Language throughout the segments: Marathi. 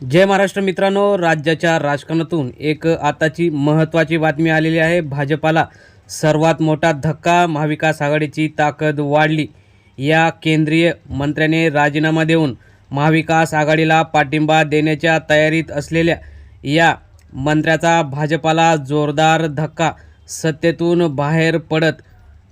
जय महाराष्ट्र मित्रांनो राज्याच्या राजकारणातून एक आताची महत्त्वाची बातमी आलेली आहे. भाजपाला सर्वात मोठा धक्का महाविकास आघाडीची ताकद वाढली. या केंद्रीय मंत्र्याने राजीनामा देऊन महाविकास आघाडीला पाठिंबा देण्याच्या तयारीत असलेल्या या मंत्र्याचा भाजपाला जोरदार धक्का. सत्तेतून बाहेर पडत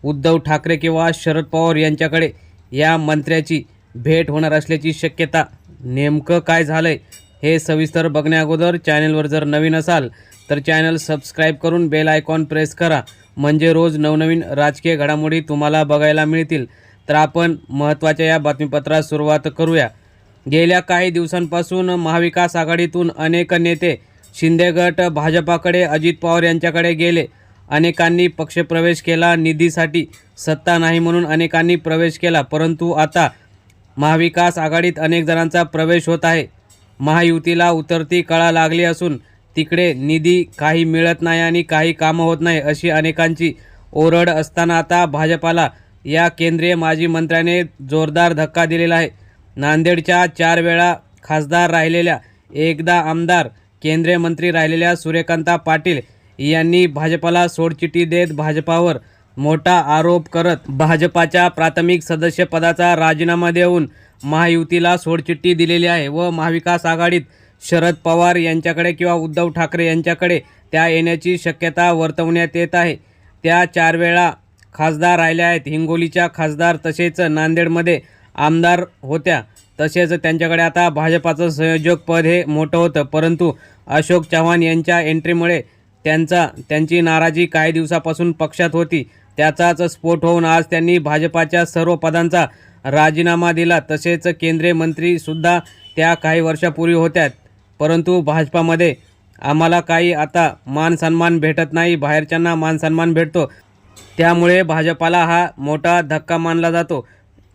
उद्धव ठाकरे किंवा शरद पवार यांच्याकडे या मंत्र्याची भेट होणार असल्याची शक्यता. नेमकं काय झालं आहे हे सविस्तर बघण्याअगोदर चॅनलवर जर नवीन असाल तर चॅनल सबस्क्राईब करून बेल आयकॉन प्रेस करा. म्हणजे रोज नवनवीन राजकीय घडामोडी तुम्हाला बघायला मिळतील. तर आपण महत्त्वाच्या या बातमीपत्रास सुरुवात करूया. गेल्या काही दिवसांपासून महाविकास आघाडीतून अनेक नेते शिंदे गट भाजपाकडे अजित पवार यांच्याकडे गेले. अनेकांनी पक्षप्रवेश केला निधीसाठी सत्ता नाही म्हणून अनेकांनी प्रवेश केला. परंतु आता महाविकास आघाडीत अनेक जणांचा प्रवेश होत आहे. महायुतीला उतरती कळा लागली असून तिकडे निधी काही मिळत नाही आणि काही कामं होत नाही अशी अनेकांची ओरड असताना आता भाजपाला या केंद्रीय माजी मंत्र्याने जोरदार धक्का दिलेला आहे. नांदेडच्या चार वेळा खासदार राहिलेल्या एकदा आमदार केंद्रीय मंत्री राहिलेल्या सूर्यकांता पाटील यांनी भाजपाला सोडचिठी देत भाजपावर मोठा आरोप करत भाजपाच्या प्राथमिक सदस्यपदाचा राजीनामा देऊन महायुतीला सोडचिठ्ठी दिलेली आहे व महाविकास आघाडीत शरद पवार यांच्याकडे किंवा उद्धव ठाकरे यांच्याकडे त्या येण्याची शक्यता वर्तवण्यात येत आहे. त्या चार वेळा खासदार राहिल्या आहेत. हिंगोलीच्या खासदार तसेच नांदेडमध्ये आमदार होत्या. तसेच त्यांच्याकडे आता भाजपाचं संयोजक पद हे मोठं होतं. परंतु अशोक चव्हाण यांच्या एंट्रीमुळे त्यांचा त्यांची नाराजी काही दिवसापासून पक्षात होती. त्याचाच स्फोट होऊन आज त्यांनी भाजपाच्या सर्व पदांचा राजीनामा दिला. तसेच केंद्रीय मंत्रीसुद्धा त्या काही वर्षापूर्वी होत्या परंतु भाजपामध्ये आम्हाला काही आता मान सन्मान भेटत नाही. बाहेरच्यांना मान सन्मान भेटतो. त्यामुळे भाजपाला हा मोठा धक्का मानला जातो.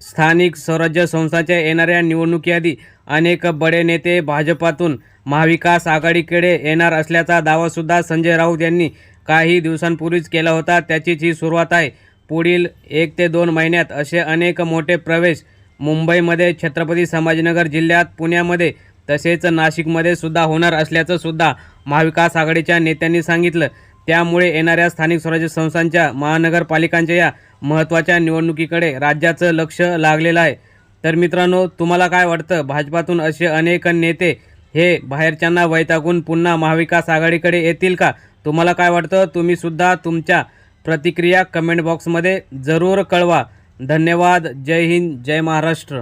स्थानिक स्वराज्य संस्थाच्या येणाऱ्या निवडणुकीआधी अनेक बडे नेते भाजपातून महाविकास आघाडीकडे येणार असल्याचा दावासुद्धा संजय राऊत यांनी काही दिवसांपूर्वीच केला होता. त्याचीच ही सुरुवात आहे. पुढील एक ते दोन महिन्यात असे अनेक मोठे प्रवेश मुंबईमध्ये छत्रपती संभाजीनगर जिल्ह्यात पुण्यामध्ये तसेच नाशिकमध्ये सुद्धा होणार असल्याचं सुद्धा महाविकास आघाडीच्या नेत्यांनी सांगितलं. त्यामुळे येणाऱ्या स्थानिक स्वराज्य संस्थांच्या महानगरपालिकांच्या या महत्त्वाच्या निवडणुकीकडे राज्याचं लक्ष लागलेलं आहे. तर मित्रांनो तुम्हाला काय वाटतं? भाजपातून असे अनेक नेते हे बाहेरच्यांना वैतागून पुन्हा महाविकास आघाडीकडे येतील का? तुम्हाला काय वाटतं? तुम्ही सुद्धा तुमच्या प्रतिक्रिया कमेंट बॉक्समध्ये जरूर कळवा. धन्यवाद. जय हिंद. जय महाराष्ट्र.